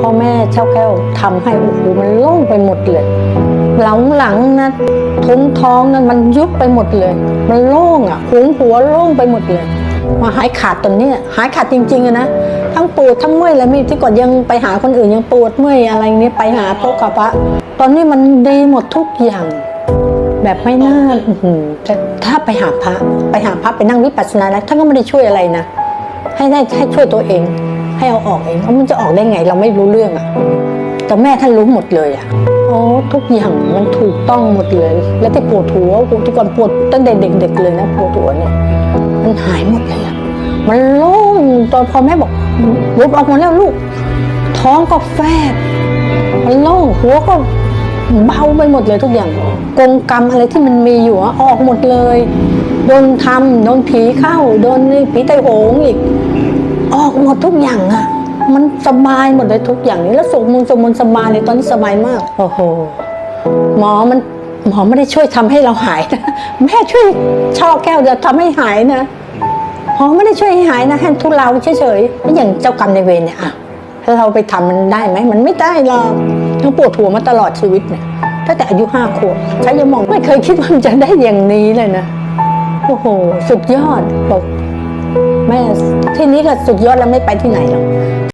พ่อแม่เช่าแก้วทำให้โอ้โหมันโล่งไปหมดเลยหลังหลังนะท้องท้องนั้นมันยุบไปหมดเลย มันโล่งอะหัวหัวโล่งไปหมดเลย มาหายขาดตอนนี้หายขาดจริงๆนะทั้งปวดทั้งเมื่อยอะไรไม่ที่ก่อนยังไปหาคนอื่นยังปวดเมื่อยอะไรเนี้ยไปหาพบกับพระตอนนี้มันดีหมดทุกอย่าง แบบไม่น่าอืแต่ถ้าไปหาพระไปหาพระไปนั่งวิปัสสนาแล้วท่านก็ไม่ได้ช่วยอะไรนะ ให้ได้ให้ช่วยตัวเอง ให้เอาออกเองแล้วมันจะออกได้ไงเราไม่รู้เรื่องอะแต่แม่ท่านรู้หมดเลยอะโอ้ทุกอย่างมันถูกต้องหมดเลย แล้วที่ปวดหัวปวดที่ก่อนปวดตั้งแต่เด็กๆเลยนะปวดหัวเนี่ยมันหายหมดเลยอะมันโล่งตอนพอแม่บอกลุกออกมาแล้วลูก ท้องก็แฟบมันโล่งหัวก็เบาไปหมดเลยทุกอย่างกงกรรมอะไรที่มันมีอยู่อะออกหมดเลย โดนทำโดนผีเข้า โดนนี่ผีไตโหงอีก ออกหมดทุกอย่างอะมันสบายหมดเลยทุกอย่างนี้แล้วสมมุนสมมุนสบายเลยตอนนี้สบายมาก โอ้โหหมอมันหมอไม่ได้ช่วยทำให้เราหายนะแม่ช่วยช่อแก้วจะทำให้หายนะหมอไม่ได้ช่วยให้หายนะแค่ทุเลาเฉยๆแล้วอย่างเจ้ากรรมในายเวรเนี่ยอะถ้าเราไปทำมันได้ไหมมันไม่ได้หรอกทั้งปวดหัวมาตลอดชีวิตเนี่ยตั้งแต่อายุห้าขวบใช้ยาหมองไม่เคยคิดว่ามันจะได้อย่างนี้เลยนะโอ้โห สุดยอดบอก แม่ที่นี้ก็สุดยอดแล้วไม่ไปที่ไหนหรอก